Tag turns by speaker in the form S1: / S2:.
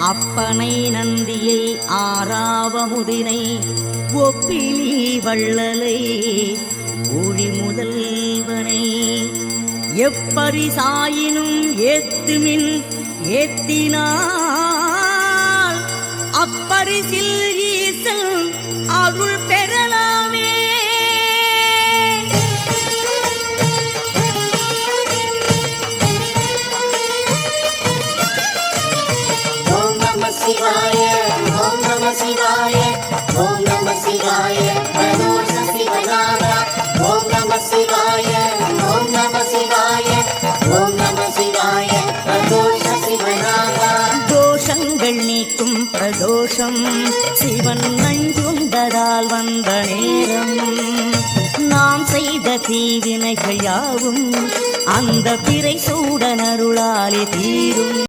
S1: அப்பனை நந்தியை ஆறாவமுதினை ஒப்பிலி வள்ளலை ஒளி முதல்வனை. எப்பரிசாயினும் ஏத்துமின் ஏத்தினார் அப்பரிசில் ஈசல் அருள்
S2: ஓம் நம சிவாய ஓம் நம சிவாய ஓம் நம சிவாய பிரதோஷ சிவநாதா ஓம்
S1: தோஷங்கள் நீக்கும் பிரதோஷம் சிவன் நஞ்சுண்டதால் வந்த நேரம். நாம் செய்த தீவினைகள் யாவும் அந்த பிறை சூடனருளாலே தீரும்.